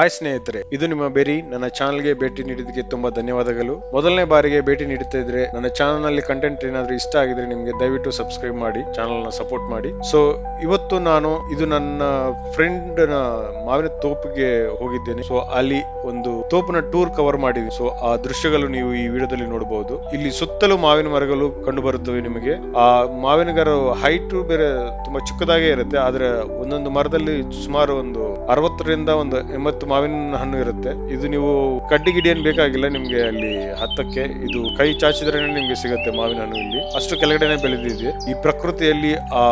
Hi ಸ್ನೇಹಿತರೆ, ಇದು ನಿಮ್ಮ ಬೆರಿ. ನನ್ನ ಚಾನಲ್ಗೆ ಭೇಟಿ ನೀಡಿದಕ್ಕೆ ತುಂಬಾ ಧನ್ಯವಾದಗಳು. ಮೊದಲನೇ ಬಾರಿಗೆ ಭೇಟಿ ನೀಡುತ್ತಾ ಇದ್ರೆ ನನ್ನ ಚಾನಲ್ನಲ್ಲಿ ಕಂಟೆಂಟ್ ಏನಾದ್ರೂ ಇಷ್ಟ ಆಗಿದ್ರೆ ನಿಮಗೆ ದಯವಿಟ್ಟು ಸಬ್ಸ್ಕ್ರೈಬ್ ಮಾಡಿ ಚಾನಲ್ನ ಸಪೋರ್ಟ್ ಮಾಡಿ. ಸೊ ಇವತ್ತು ನಾನು ಇದು ನನ್ನ ಫ್ರೆಂಡ್ನ ಮಾವಿನ ತೋಪಿಗೆ ಹೋಗಿದ್ದೇನೆ. ಸೊ ಅಲ್ಲಿ ಒಂದು ತೋಪಿನ ಟೂರ್ ಕವರ್ ಮಾಡಿದ್ವಿ ಸೊ ಆ ದೃಶ್ಯಗಳು ನೀವು ಈ ವಿಡಿಯೋದಲ್ಲಿ ನೋಡಬಹುದು ಇಲ್ಲಿ ಸುತ್ತಲೂ ಮಾವಿನ ಮರಗಳು ಕಂಡು ಬರುತ್ತವೆ ನಿಮಗೆ. ಆ ಮಾವಿನಗರ ಹೈಟ್ ಬೇರೆ ತುಂಬಾ ಚಿಕ್ಕದಾಗೇ ಇರುತ್ತೆ. ಆದ್ರೆ ಒಂದೊಂದು ಮರದಲ್ಲಿ ಸುಮಾರು ಒಂದು ಅರವತ್ತರಿಂದ ಒಂದು ಎಂಬತ್ತು ಮಾವಿನ ಹಣ್ಣು ಇರುತ್ತೆ. ಇದು ನೀವು ಕಡ್ಡಿ ಗಿಡಿ ಏನ್ ಬೇಕಾಗಿಲ್ಲ ನಿಮ್ಗೆ ಅಲ್ಲಿ ಹತ್ತಕ್ಕೆ. ಇದು ಕೈ ಚಾಚಿದ್ರೆ ನಿಮ್ಗೆ ಸಿಗುತ್ತೆ ಮಾವಿನ ಹಣ್ಣು ಇಲ್ಲಿ. ಅಷ್ಟು ಕೆಳಗಡೆನೆ ಬೆಳೆದಿದೆ. ಈ ಪ್ರಕೃತಿಯಲ್ಲಿ ಆ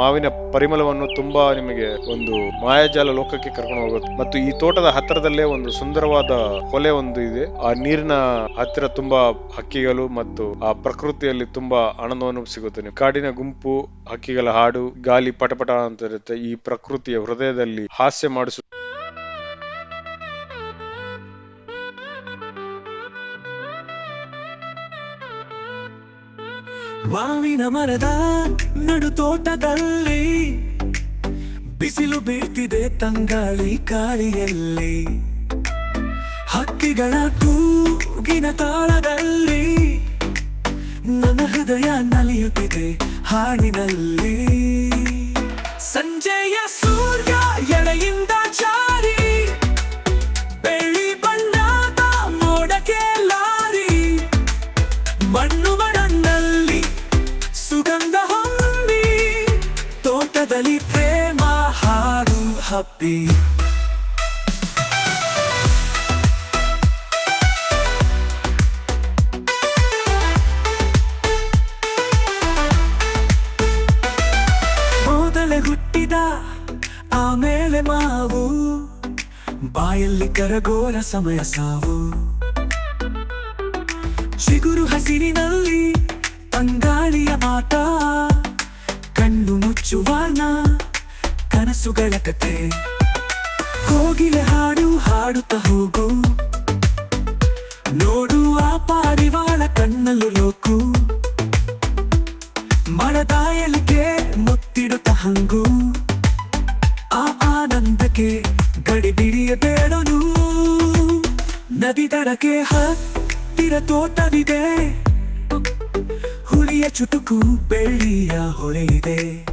ಮಾವಿನ ಪರಿಮಳವನ್ನು ತುಂಬಾ ನಿಮಗೆ ಒಂದು ಮಾಯಾಜಾಲ ಲೋಕಕ್ಕೆ ಕರ್ಕೊಂಡು ಹೋಗುತ್ತೆ. ಮತ್ತು ಈ ತೋಟದ ಹತ್ತಿರದಲ್ಲೇ ಒಂದು ಸುಂದರವಾದ ಕೊಲೆ ಒಂದು ಇದೆ. ಆ ನೀರಿನ ಹತ್ತಿರ ತುಂಬಾ ಹಕ್ಕಿಗಳು ಮತ್ತು ಆ ಪ್ರಕೃತಿಯಲ್ಲಿ ತುಂಬಾ ಆನಂದವನ್ನು ಸಿಗುತ್ತೆ ಕಾಡಿನ ಗುಂಪು, ಹಕ್ಕಿಗಳ ಹಾಡು ಗಾಲಿ ಪಟಪಟ ಅಂತ ಇರುತ್ತೆ. ಈ ಪ್ರಕೃತಿಯ ಹೃದಯದಲ್ಲಿ ಹಾಸ್ಯ ಮಾಡಿಸು ಮಾವಿನ ಮರದ ನಡು ತೋಟದಲ್ಲಿ ಬಿಸಿಲು ಬೀಳ್ತಿದೆ ತಂಗಾಳಿ ಕಾಳಿಯಲ್ಲಿ ಹಕ್ಕಿಗಳ ಕೂಗಿನ ತಾಳದಲ್ಲಿ ನನ್ನ ಹೃದಯ ನಲಿಯುತ್ತಿದೆ ಹಾಡಿನಲ್ಲಿ. ಸಂಜೆಯ ಹುಟ್ಟಿದ ಆಮೇಲೆ ಮಾವು, ಬಾಯಲ್ಲಿ ಕರಗೋರ ಸಮಯ ಸಾವು. ಚಿಗುರು ಹಸಿರಿನಲ್ಲಿ ಅಂಗಾಳಿಯ ಮಾತ, ಕಣ್ಣು ಮುಚ್ಚುವಾನ ಕನಸುಗಳ ಕತೆ ಕೋಗಿಲೆ ಹಾಡು ಹಾಡುತ್ತ ಹೋಗು ನೋಡು ಆ ಪಾರಿವಾಳ ಕಣ್ಣಲ್ಲೂ ಲೋಕು. ಮರದಾಯಲಿಗೆ ಮುತ್ತಿಡುತ್ತ ಹಂಗು. ಆ ಆನಂದಕ್ಕೆ ಗಡಿ ಬಿಡಿಯಬೇಡನು. ನದಿ ದಡಕ್ಕೆ ಹತ್ತಿರ ತೋಟವಿದೆ. ಹುಲಿಯ ಚುಟುಕು ಬೆಳ್ಳಿಯ ಹೊಳೆಯಿದೆ.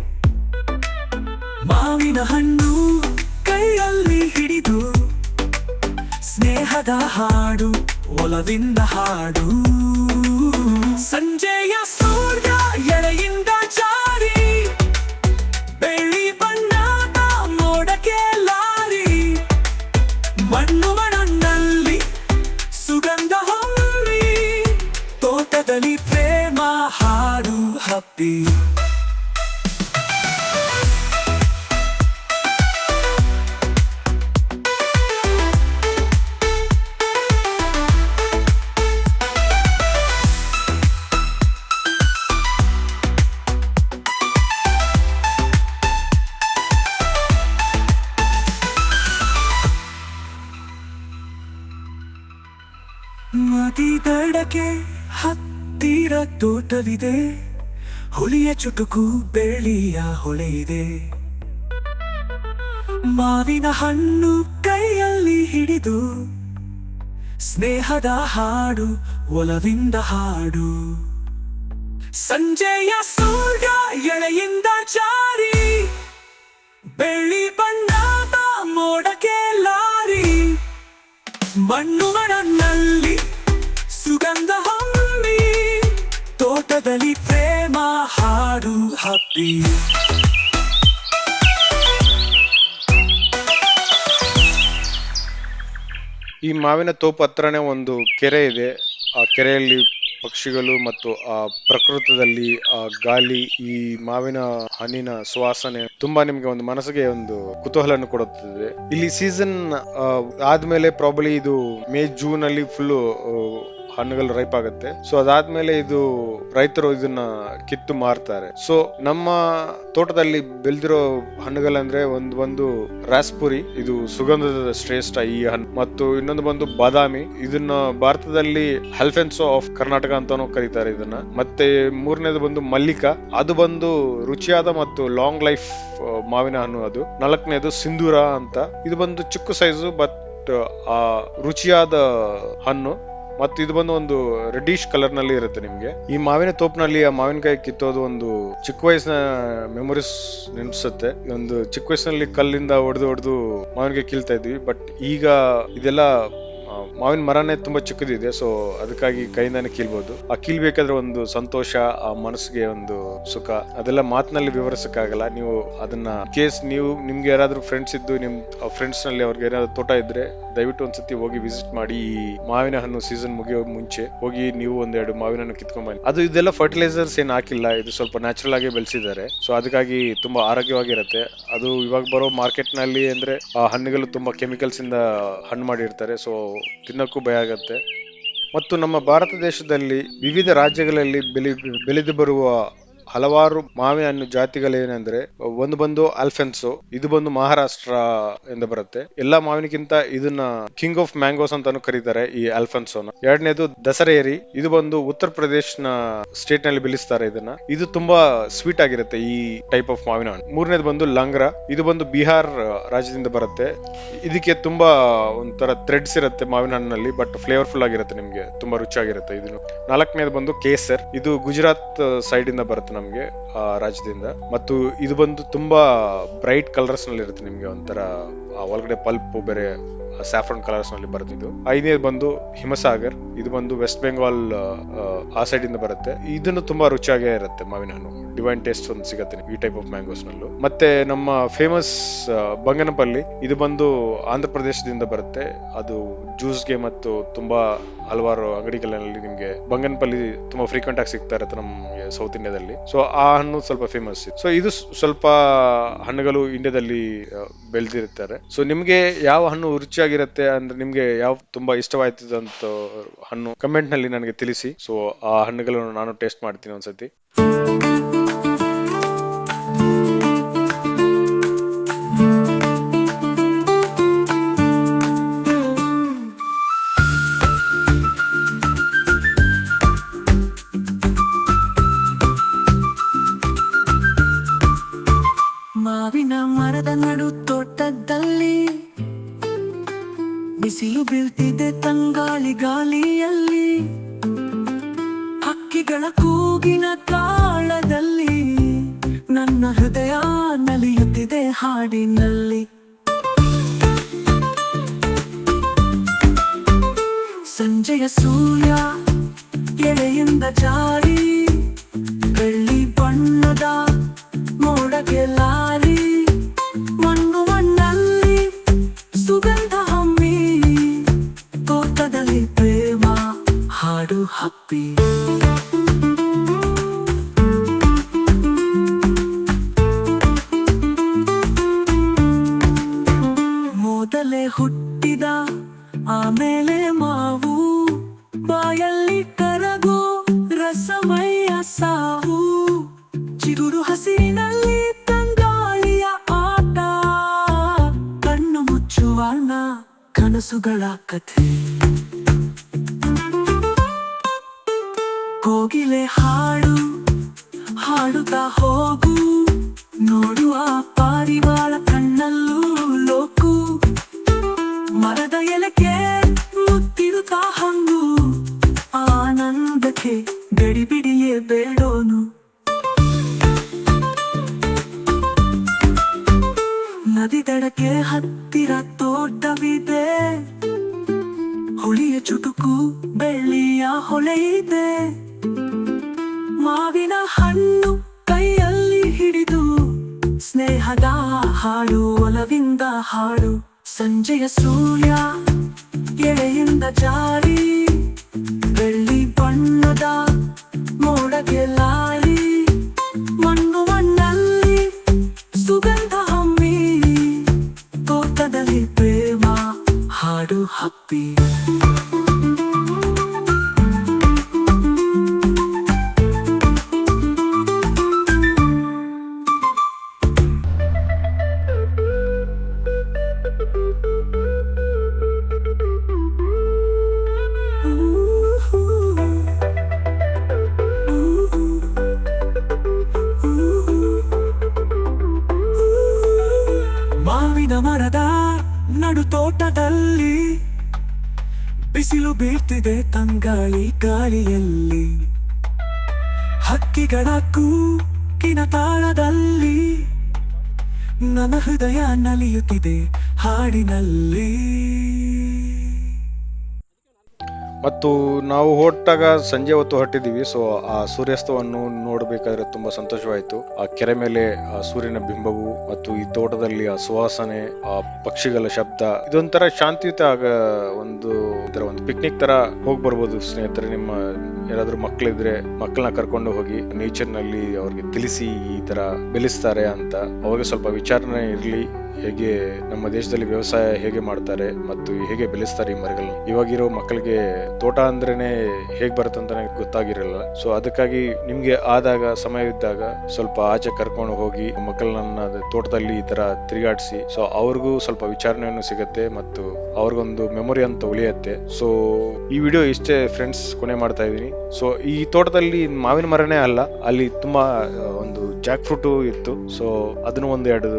ಮಾವಿನ ಹಣ್ಣು ಕೈಯಲ್ಲಿ ಹಿಡಿದು, ಸ್ನೇಹದ ಹಾಡು ಒಲವಿಂದ ಹಾಡು. ತೋಟವಿದೆ ಹುಲಿಯ ಚುಟುಕು ಬೆಳ್ಳಿಯ ಹೊಳೆಯಿದೆ. ಮಾವಿನ ಹಣ್ಣು ಕೈಯಲ್ಲಿ ಹಿಡಿದು, ಸ್ನೇಹದ ಹಾಡು ಒಲವಿಂದ ಹಾಡು. ಸಂಜೆಯ ಸೂರ್ಯ ಎಳೆಯಿಂದ ಜಾರಿ, ಬೆಳ್ಳಿ ಬಣ್ಣದ ಮೋಡಕ್ಕೆ ಲಾರಿ. ಮಣ್ಣು ಮಣ್ಣಲ್ಲಿ ಸುಗಂಧ ತೋಟದಲ್ಲಿ ಪ್ರೇಮ, ಹಾಡು, ಹಬ್ಬಿ. ಈ ಮಾವಿನ ತೋಪು ಹತ್ರನೇ ಒಂದು ಕೆರೆ ಇದೆ. ಆ ಕೆರೆಯಲ್ಲಿ ಪಕ್ಷಿಗಳು ಮತ್ತು ಆ ಪ್ರಕೃತದಲ್ಲಿ ಆ ಗಾಳಿ, ಈ ಮಾವಿನ ಹಣ್ಣಿನ ಸುವಾಸನೆ ತುಂಬಾ ನಿಮ್ಗೆ ಒಂದು ಮನಸ್ಸಿಗೆ ಒಂದು ಕುತೂಹಲವನ್ನು ಕೊಡುತ್ತದೆ. ಇಲ್ಲಿ ಸೀಸನ್ ಆದ್ಮೇಲೆ ಪ್ರಾಬಲಿ ಇದು ಮೇ ಜೂನ್ ಅಲ್ಲಿ ಫುಲ್ ಹಣ್ಣುಗಳು ರೈಪ್ ಆಗುತ್ತೆ. ಸೊ ಅದಾದ್ಮೇಲೆ ಇದು ರೈತರು ಇದನ್ನ ಕಿತ್ತು ಮಾರ್ತಾರೆ. ಸೊ ನಮ್ಮ ತೋಟದಲ್ಲಿ ಬೆಳೆದಿರೋ ಹಣ್ಣುಗಳಂದ್ರೆ ಒಂದು ಒಂದು ರಾಸ್ಪುರಿ, ಇದು ಸುಗಂಧದ ಶ್ರೇಷ್ಠ ಈ ಹಣ್ಣು. ಮತ್ತು ಇನ್ನೊಂದು ಬಂದು ಬಾದಾಮಿ, ಇದನ್ನ ಭಾರತದಲ್ಲಿ ಹೆಲ್ಫೆನ್ಸೋ ಆಫ್ ಕರ್ನಾಟಕ ಅಂತಾನೂ ಕರೀತಾರೆ ಇದನ್ನ. ಮತ್ತೆ ಮೂರನೇದು ಬಂದು ಮಲ್ಲಿಕ, ಅದು ಬಂದು ರುಚಿಯಾದ ಮತ್ತು ಲಾಂಗ್ ಲೈಫ್ ಮಾವಿನ ಹಣ್ಣು ಅದು. ನಾಲ್ಕನೇದು ಸಿಂಧೂರ ಅಂತ. ಇದು ಬಂದು ಚಿಕ್ಕ ಸೈಜು ಬಟ್ ಬಟ್ ಆ, ರುಚಿಯಾದ ಹಣ್ಣು. ಮತ್ತು ಇದು ಬಂದು ಒಂದು ರೆಡ್ಡಿಶ್ ಕಲರ್ನಲ್ಲಿ ಇರುತ್ತೆ ನಿಮ್ಗೆ. ಈ ಮಾವಿನ ತೋಪಿನಲ್ಲಿ ಆ ಮಾವಿನಕಾಯಿ ಕಿತ್ತೋದು ಒಂದು ಚಿಕ್ಕ ವಯಸ್ಸಿನ ಮೆಮೊರೀಸ್ ನೆನ್ಸುತ್ತೆ ಒಂದು ಚಿಕ್ಕ ವಯಸ್ಸಿನಲ್ಲಿ ಕಲ್ಲಿಂದ ಹೊಡೆದು ಹೊಡೆದು ಮಾವಿನಕಾಯಿ ಕೀಳ್ತಾ ಇದ್ವಿ. ಬಟ್ ಈಗ ಇದೆಲ್ಲ ಮಾವಿನ ಮರನೇ ತುಂಬಾ ಚಿಕ್ಕದಿದೆ ಸೊ ಅದಕ್ಕಾಗಿ ಕೈಯಿಂದಾನೆ ಕೀಳ್ಬೋದು. ಆ ಕೀಳ್ಬೇಕಾದ್ರೆ ಒಂದು ಸಂತೋಷ, ಆ ಮನಸ್ಸಿಗೆ ಒಂದು ಸುಖ, ಅದೆಲ್ಲ ಮಾತಿನಲ್ಲಿ ವಿವರಿಸಕ್ಕಾಗಲ್ಲ. ನೀವು ಅದನ್ನ ಕೇಸ್ ನೀವು ನಿಮ್ಗೆ ಯಾರಾದ್ರೂ ಫ್ರೆಂಡ್ಸ್ ಇದ್ದು, ನಿಮ್ ಫ್ರೆಂಡ್ಸ್ನಲ್ಲಿ ಅವ್ರಿಗೆ ಏನಾದ್ರು ತೋಟ ಇದ್ರೆ, ದಯವಿಟ್ಟು ಒಂದ್ಸತಿ ಹೋಗಿ ವಿಸಿಟ್ ಮಾಡಿ ಈ ಮಾವಿನ ಹಣ್ಣು ಸೀಸನ್ ಮುಗಿಯೋ ಮುಂಚೆ ಹೋಗಿ ನೀವು ಒಂದೆರಡು ಮಾವಿನ ಹಣ್ಣು ಕಿತ್ಕೊಂಡ್ ಬನ್ನಿ ಅದು ಇದೆಲ್ಲ ಫರ್ಟಿಲೈಸರ್ಸ್ ಏನ್ ಹಾಕಿಲ್ಲ, ಇದು ಸ್ವಲ್ಪ ನ್ಯಾಚುರಲ್ ಆಗಿ ಬೆಳೆಸಿದ್ದಾರೆ. ಸೊ ಅದಕ್ಕಾಗಿ ತುಂಬಾ ಆರೋಗ್ಯವಾಗಿರುತ್ತೆ. ಅದು ಇವಾಗ ಬರೋ ಮಾರ್ಕೆಟ್ನಲ್ಲಿ ಅಂದ್ರೆ ಆ ಹಣ್ಣುಗಳು ತುಂಬಾ ಕೆಮಿಕಲ್ಸ್ ಇಂದ ಹಣ್ಣು ಮಾಡಿರ್ತಾರೆ. ಸೊ ತಿನ್ನಕ್ಕೂ ಭಯ ಆಗತ್ತೆ. ಮತ್ತು ನಮ್ಮ ಭಾರತ ದೇಶದಲ್ಲಿ ವಿವಿಧ ರಾಜ್ಯಗಳಲ್ಲಿ ಬೆಳೆ ಬೆಳೆದು ಬರುವ ಹಲವಾರು ಮಾವಿನ ಹಣ್ಣು ಜಾತಿಗಳೇನೆಂದ್ರೆ, ಒಂದು ಬಂದು ಅಲ್ಫೆನ್ಸೋ, ಇದು ಬಂದು ಮಹಾರಾಷ್ಟ್ರ ಎಂದು ಬರುತ್ತೆ. ಎಲ್ಲಾ ಮಾವಿನಕ್ಕಿಂತ ಇದನ್ನ ಕಿಂಗ್ ಆಫ್ ಮ್ಯಾಂಗೋಸ್ ಅಂತಾನು ಕರೀತಾರೆ ಈ ಅಲ್ಫೆನ್ಸೋನ. ಎರಡನೇದು ದಸರೇರಿ ಇದು ಬಂದು ಉತ್ತರ ಪ್ರದೇಶನ ಸ್ಟೇಟ್ನಲ್ಲಿ ಬೆಳೆಸ್ತಾರೆ ಇದನ್ನ. ಇದು ತುಂಬಾ ಸ್ವೀಟ್ ಆಗಿರುತ್ತೆ ಈ ಟೈಪ್ ಆಫ್ ಮಾವಿನ ಹಣ್ಣು. ಮೂರನೇದು ಬಂದು ಲಂಗ್ರಾ, ಇದು ಬಂದು ಬಿಹಾರ್ ರಾಜ್ಯದಿಂದ ಬರುತ್ತೆ. ಇದಕ್ಕೆ ತುಂಬಾ ಒಂಥರ ಥ್ರೆಡ್ಸ್ ಇರುತ್ತೆ ಮಾವಿನ ಹಣ್ಣಲ್ಲಿ ಬಟ್ ಫ್ಲೇವರ್ಫುಲ್ ಆಗಿರುತ್ತೆ ನಿಮ್ಗೆ, ತುಂಬಾ ರುಚಿಯಾಗಿರುತ್ತೆ ಇದನ್ನು. ನಾಲ್ಕನೇದು ಬಂದು ಕೇಸರ್, ಇದು ಗುಜರಾತ್ ಸೈಡ್ ಇಂದ ಬರುತ್ತೆ ನಮ್ಗೆ ರಾಜ್ಯದಿಂದ. ಮತ್ತು ಇದು ಬಂದು ತುಂಬಾ ಬ್ರೈಟ್ ಕಲರ್ಸ್ನಲ್ಲಿ ಇರುತ್ತೆ ನಿಮ್ಗೆ ಒಂಥರ ಒಳಗಡೆ ಪಲ್ಪ್ ಬೇರೆ ಸ್ಯಾಫ್ರನ್ ಕಲರ್ಸ್ನಲ್ಲಿ ಬರುತ್ತೆ ಇದು. ಐದನೇದು ಬಂದು ಹಿಮಸಾಗರ್, ಇದು ಬಂದು ವೆಸ್ಟ್ ಬೆಂಗಾಲ್ ಆ ಸೈಡ್ ಇಂದ ಬರುತ್ತೆ. ಇದನ್ನು ತುಂಬಾ ರುಚಿಯಾಗೇ ಇರುತ್ತೆ ಮಾವಿನ ಹಣ್ಣು. ಡಿವೈನ್ ಟೇಸ್ಟ್ ಒಂದು ಸಿಗುತ್ತೆ ಈ ಟೈಪ್ ಆಫ್ ಮ್ಯಾಂಗೋಸ್ ನಲ್ಲೂ. ಮತ್ತೆ ನಮ್ಮ ಫೇಮಸ್ ಬಂಗನಪಲ್ಲಿ, ಇದು ಬಂದು ಆಂಧ್ರ ಪ್ರದೇಶದಿಂದ ಬರುತ್ತೆ. ಅದು ಜ್ಯೂಸ್ಗೆ ಮತ್ತು ತುಂಬಾ ಹಲವಾರು ಅಂಗಡಿಗಳಲ್ಲಿ ನಿಮ್ಗೆ ಬಂಗನಪಲ್ಲಿ ತುಂಬಾ ಫ್ರೀಕ್ವೆಂಟ್ ಆಗಿ ಸಿಗ್ತಾ ಇರುತ್ತೆ ನಮ್ಗೆ ಸೌತ್ ಇಂಡಿಯಾದಲ್ಲಿ ಸೊ ಆ ಹಣ್ಣು ಸ್ವಲ್ಪ ಫೇಮಸ್ ಸೊ ಇದು ಸ್ವಲ್ಪ ಹಣ್ಣುಗಳು ಇಂಡಿಯಾದಲ್ಲಿ ಬೆಳೆದಿರ್ತಾರೆ ಸೊ ನಿಮ್ಗೆ ಯಾವ ಹಣ್ಣು ರುಚಿಯಾಗಿರುತ್ತೆ ಅಂದ್ರೆ ನಿಮ್ಗೆ ಯಾವ ತುಂಬಾ ಇಷ್ಟವಾಯ್ತದಂತ ಹಣ್ಣು ಕಮೆಂಟ್ನಲ್ಲಿ ನನಗೆ ತಿಳಿಸಿ. ಸೊ ಆ ಹಣ್ಣುಗಳನ್ನು ನಾನು ಟೇಸ್ಟ್ ಮಾಡ್ತೀನಿ ಒಂದ್ಸತಿ. ಬಿಸಿಲು ಬೀಳ್ತಿದೆ ತಂಗಾಳಿ ಗಾಳಿಯಲ್ಲಿ. ಹಕ್ಕಿಗಳ ಕೂಗಿನ ತಾಳದಲ್ಲಿ ನನ್ನ ಹೃದಯ ನಲಿಯುತ್ತಿದೆ ಹಾಡಿನಲ್ಲಿ. ಸಂಜೆಯ ಸೂರ್ಯ ಎಳೆಯಿಂದ ಜಾರಿ. ಕನಸುಗಳ ಕಥೆ ಕೋಗಿಲೆ ಹಾಡು ಹಾಡುತ್ತಾ ಹೋಗು ನೋಡುವ ನದಿ ದಡಕ್ಕೆ ಹತ್ತಿರ ತೋಟವಿದೆ. ಹುಳಿಯ ಚುಟುಕು ಬೆಳ್ಳಿಯ ಹೊಳೆಯಿದೆ ಮಾವಿನ ಹಣ್ಣು ಕೈಯಲ್ಲಿ ಹಿಡಿದು, ಸ್ನೇಹದ ಹಾಡು ಒಲವಿಂದ ಹಾಡು. ಸಂಜೆಯ ಸೂರ್ಯ ಎಳೆಯಿಂದ ಜಾರಿ, ಬೆಳ್ಳಿ ಬಣ್ಣದ ಮೋಡಗೆ ತೋಟದಲ್ಲಿ ಬಿಸಿಲು ಬೀರ್ತಿದೆ ತಂಗಾಳಿ ಗಾಳಿಯಲ್ಲಿ. ಹಕ್ಕಿಗಳ ಕೂಗಿನ ತಾಳದಲ್ಲಿ ನನ್ನ ಹೃದಯ ನಲಿಯುತ್ತಿದೆ ಹಾಡಿನಲ್ಲಿ. ಮತ್ತು ನಾವು ಹೊರಟಾಗ ಸಂಜೆ ಹೊತ್ತು ಹೊರಟಿದ್ದೀವಿ. ಸೊ ಆ ಸೂರ್ಯಾಸ್ತವನ್ನು ನೋಡಬೇಕಾದ್ರೆ ತುಂಬಾ ಸಂತೋಷವಾಯಿತು. ಆ ಕೆರೆ ಮೇಲೆ, ಆ ಸೂರ್ಯನ ಬಿಂಬವು ಮತ್ತು ಈ ತೋಟದಲ್ಲಿ ಆ ಸುವಾಸನೆ, ಆ ಪಕ್ಷಿಗಳ ಶಬ್ದ, ಇದೊಂಥರ ಶಾಂತಿಯುತ ಆಗ ಒಂದು ಒಂಥರ ಒಂದು ಪಿಕ್ನಿಕ್ ತರ ಹೋಗಿ ಬರ್ಬೋದು ಸ್ನೇಹಿತರೆ. ನಿಮ್ಮ ಯಾರಾದ್ರೂ ಮಕ್ಕಳಿದ್ರೆ ಮಕ್ಕಳನ್ನ ಕರ್ಕೊಂಡು ಹೋಗಿ ನೇಚರ್ನಲ್ಲಿ ಅವ್ರಿಗೆ ತಿಳಿಸಿ ಈ ತರ ಬೆಳೆಸ್ತಾರೆ ಅಂತ. ಅವಾಗ ಸ್ವಲ್ಪ ವಿಚಾರಣೆ ಇರಲಿ. ಹೇಗೆ ನಮ್ಮ ದೇಶದಲ್ಲಿ ವ್ಯವಸಾಯ ಹೇಗೆ ಮಾಡ್ತಾರೆ ಮತ್ತು ಹೇಗೆ ಬೆಳೆಸ್ತಾರೆ ಈ ಮರಗಳು ಇವಾಗಿರೋ ಮಕ್ಕಳಿಗೆ ತೋಟ ಅಂದ್ರೇನೆ ಹೇಗ್ ಬರುತ್ತೆ ಅಂತಾನೆ ಗೊತ್ತಾಗಿರಲ್ಲ. ಸೊ ಅದಕ್ಕಾಗಿ ನಿಮ್ಗೆ ಆದಾಗ, ಸಮಯ ಇದ್ದಾಗ ಸ್ವಲ್ಪ ಆಚೆ ಕರ್ಕೊಂಡು ಹೋಗಿ ಮಕ್ಕಳನ್ನ ತೋಟದಲ್ಲಿ ಈ ತರ ತಿರುಗಾಡಿಸಿ. ಸೊ ಅವ್ರಿಗೂ ಸ್ವಲ್ಪ ವಿಚಾರಣೆಯನ್ನು ಸಿಗುತ್ತೆ ಮತ್ತು ಅವ್ರಿಗೊಂದು ಮೆಮೊರಿ ಅಂತ ಉಳಿಯತ್ತೆ. ಸೊ ಈ ವಿಡಿಯೋ ಇಷ್ಟೇ ಫ್ರೆಂಡ್ಸ್ ಕೊನೆ ಮಾಡ್ತಾ ಇದೀನಿ ಸೊ ಈ ತೋಟದಲ್ಲಿ ಮಾವಿನ ಮರನೇ ಅಲ್ಲ, ಅಲ್ಲಿ ತುಂಬಾ ಒಂದು ಜಾಕ್ ಫ್ರೂಟ್ ಇತ್ತು. ಸೊ ಅದನ್ನು ಒಂದು ಎರಡು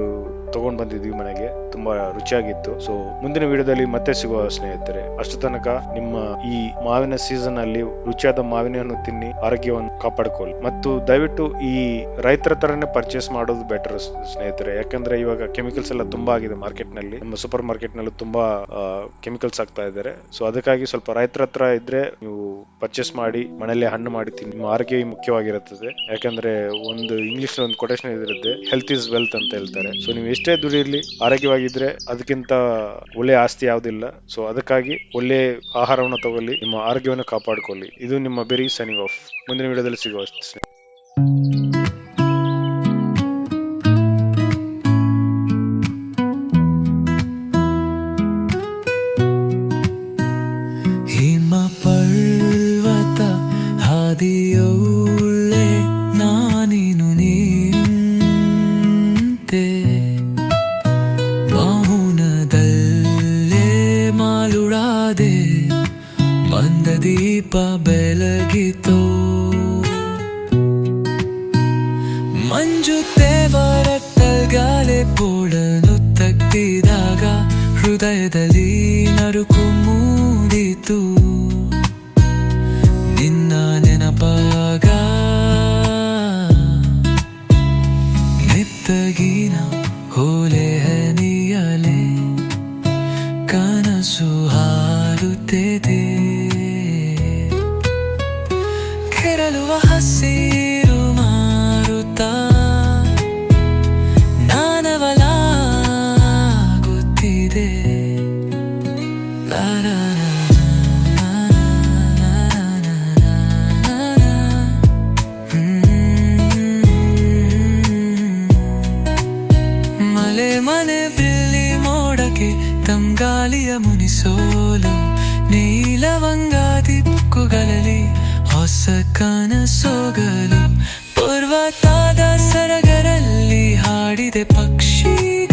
ತಗೊಂಡ್ ಬಂದಿದ್ವಿ ಮನೆಗೆ. ತುಂಬಾ ರುಚಿಯಾಗಿತ್ತು. ಸೊ ಮುಂದಿನ ವಿಡಿಯೋದಲ್ಲಿ ಮತ್ತೆ ಸಿಗುವ ಸ್ನೇಹಿತರೆ, ಅಷ್ಟು ತನಕ ನಿಮ್ಮ ಈ ಮಾವಿನ ಸೀಸನ್ ಅಲ್ಲಿ ರುಚಿಯಾದ ಮಾವಿನ ತಿನ್ನಿ, ಆರೋಗ್ಯವನ್ನು ಕಾಪಾಡಿಕೊಳ್ಳಿ. ಮತ್ತು ದಯವಿಟ್ಟು ಈ ರೈತರ ತರನೇ ಪರ್ಚೇಸ್ ಮಾಡೋದು ಬೆಟರ್ ಸ್ನೇಹಿತರೆ. ಯಾಕಂದ್ರೆ ಇವಾಗ ಕೆಮಿಕಲ್ಸ್ ಎಲ್ಲ ತುಂಬಾ ಆಗಿದೆ ಮಾರ್ಕೆಟ್ನಲ್ಲಿ ನಮ್ಮ ಸೂಪರ್ ಮಾರ್ಕೆಟ್ನಲ್ಲಿ ತುಂಬಾ ಕೆಮಿಕಲ್ಸ್ ಆಗ್ತಾ ಇದ್ದಾರೆ. ಸೊ ಅದಕ್ಕಾಗಿ ಸ್ವಲ್ಪ ರೈತರ ಹತ್ರ ಇದ್ರೆ ನೀವು ಪರ್ಚೇಸ್ ಮಾಡಿ, ಮನೆಯಲ್ಲೇ ಹಣ್ಣು ಮಾಡಿ ತಿನ್ನಿ. ನಿಮ್ಮ ಆರೋಗ್ಯ ಮುಖ್ಯವಾಗಿರುತ್ತದೆ. ಯಾಕಂದ್ರೆ ಒಂದು ಇಂಗ್ಲಿಷ್ ಒಂದು ಕೊಟೇಶನ್ ಇರುತ್ತೆ ಹೆಲ್ತ್ ಇಸ್ ವೆಲ್ತ್ ಅಂತ ಹೇಳ್ತಾರೆ. ಸೊ ನೀವು ಎಷ್ಟೇ ದುಡಿರ್ಲಿ ಆರೋಗ್ಯವಾಗಿದ್ರೆ ಅದಕ್ಕಿಂತ ಒಳ್ಳೆ ಆಸ್ತಿ ಯಾವುದಿಲ್ಲ. ಸೊ ಅದಕ್ಕಾಗಿ ಒಳ್ಳೆ ಆಹಾರವನ್ನು ತಗೊಳ್ಳಿ, ನಿಮ್ಮ ಆರೋಗ್ಯವನ್ನು ಕಾಪಾಡಿಕೊಳ್ಳಿ. ಇದು ನಿಮ್ಮ ಬೆರಿ ಸನಿಂಗ್ ಆಫ್ ಮುಂದಿನ ವಿಡಿಯೋದಲ್ಲಿ ಸಿಗುವ ಹಿಮ ಪರ್ವತ ಹಾದಿಯೋಳೆ ನಾನಿನು ಮುನಿಸೋಲು ನೀಲವಂಗ ಬುಕ್ಕುಗಳಲ್ಲಿ ಹೊಸ ಕನಸೋಗಲು ಪರ್ವತಾದ ಸರಗರಲ್ಲಿ ಹಾಡಿದೆ ಪಕ್ಷಿ.